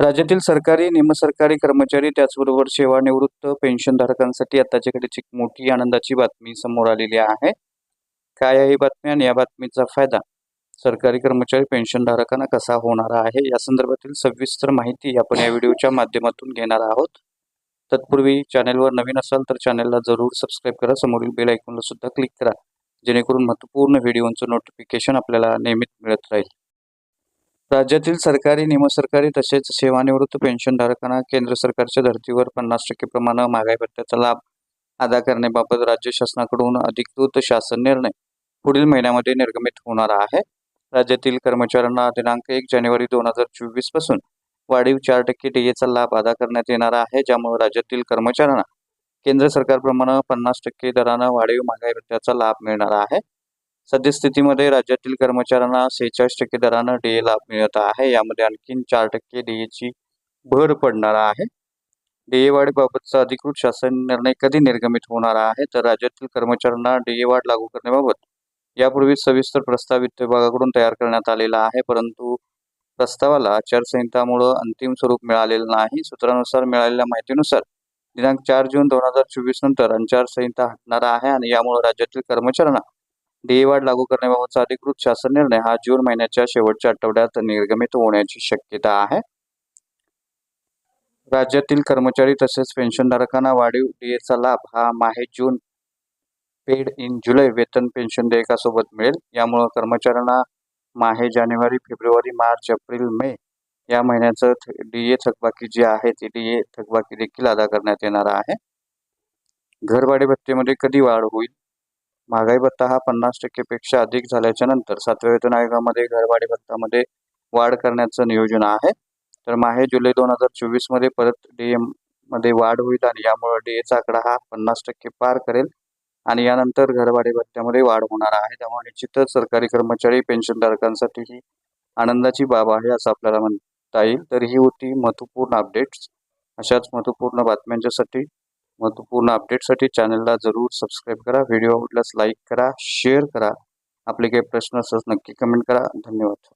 राज्यातील सरकारी निमसरकारी कर्मचारी त्याचबरोबर सेवानिवृत्त पेन्शनधारकांसाठी आताच्या घडीची एक मोठी आनंदाची बातमी समोर आलेली आहे. काय आहे बातमी आणि या बातमीचा फायदा सरकारी कर्मचारी पेन्शनधारकांना कसा होणार आहे? या संदर्भातील सविस्तर माहिती आपण या व्हिडिओच्या माध्यमातून घेणार आहोत. तत्पूर्वी चॅनेलवर नवीन असाल तर चॅनेलला जरूर सबस्क्राईब करा. समोरील बेल आयकॉनला सुद्धा क्लिक करा जेणेकरून महत्त्वपूर्ण व्हिडिओंचं नोटिफिकेशन आपल्याला नियमित मिळत राहील. राज्यातील सरकारी निमसरकारी तसेच सेवानिवृत्त पेन्शनधारकांना केंद्र सरकारच्या धर्तीवर पन्नास टक्के प्रमाण महागाई भत्त्याचा लाभ अदा करण्याबाबत राज्य शासनाकडून अधिकृत शासन निर्णय पुढील महिन्यामध्ये निर्गमित होणार आहे. राज्यातील कर्मचाऱ्यांना दिनांक एक जानेवारी दोन हजार चोवीसपासून वाढीव चार टक्के डीएचा लाभ अदा करण्यात येणार आहे. ज्यामुळे राज्यातील कर्मचाऱ्यांना केंद्र सरकारप्रमाणे पन्नास टक्के दरानं वाढीव महागाई भत्त्याचा लाभ मिळणार आहे. सद्यस्थितीमध्ये राज्यातील कर्मचाऱ्यांना सेहेचाळीस टक्के दरानं डीए लाभ मिळत आहे. यामध्ये आणखीन चार टक्के डीएची भर पडणार आहे. डीए वाढीबाबतचा अधिकृत शासन निर्णय कधी निर्गमित होणार आहे? तर राज्यातील कर्मचाऱ्यांना डीए वाढ लागू करण्याबाबत यापूर्वी सविस्तर प्रस्ताव वित्त विभागाकडून तयार करण्यात आलेला आहे. परंतु प्रस्तावाला आचारसंहितामुळं अंतिम स्वरूप मिळालेलं नाही. सूत्रानुसार मिळालेल्या माहितीनुसार दिनांक चार जून दोन हजार चोवीस नंतर आचारसंहिता हटणार आहे आणि यामुळे राज्यातील कर्मचाऱ्यांना डीए वाढ लागू करण्याबाबतचा अधिकृत शासन निर्णय हा जून महिन्याच्या शेवटच्या आठवड्यात निर्गमित होण्याची शक्यता आहे. राज्यातील कर्मचारी तसेच पेन्शनधारकांना वाढीव डीएचा लाभ हा माहे जून पेड इन जुलै वेतन पेन्शन देयकासोबत मिळेल. यामुळं कर्मचाऱ्यांना माहे जानेवारी फेब्रुवारी मार्च एप्रिल मे या महिन्याचं डीए थकबाकी जी आहे ती डीए थकबाकी देखील अदा करण्यात येणार आहे. घरभाडे भत्तेमध्ये कधी वाढ होईल? महागाई भत्ता हा पन्नास टक्केपेक्षा अधिक झाल्याच्यानंतर सातव्या वेतन आयोगामध्ये घरभाडे भत्तामध्ये वाढ करण्याचं नियोजन आहे. तर माहे जुलै दोन हजार चोवीसमध्ये परत डी मध्ये वाढ होईल आणि यामुळे डी एचा आकडा हा पन्नास टक्के पार करेल आणि यानंतर घरभाडे भत्त्यामध्ये वाढ होणार आहे. त्यामुळे निश्चितच सरकारी कर्मचारी पेन्शनधारकांसाठी ही आनंदाची बाब आहे असं आपल्याला म्हणता येईल. तर ही होती महत्त्वपूर्ण अपडेट्स अशाच महत्त्वपूर्ण बातम्यांच्यासाठी महत्त्वपूर्ण अपडेटसाठी चॅनलला जरूर सबस्क्राईब करा. व्हिडिओ आवडल्यास लाईक करा शेअर करा. आपले काही प्रश्न असल्यास नक्की कमेंट करा. धन्यवाद.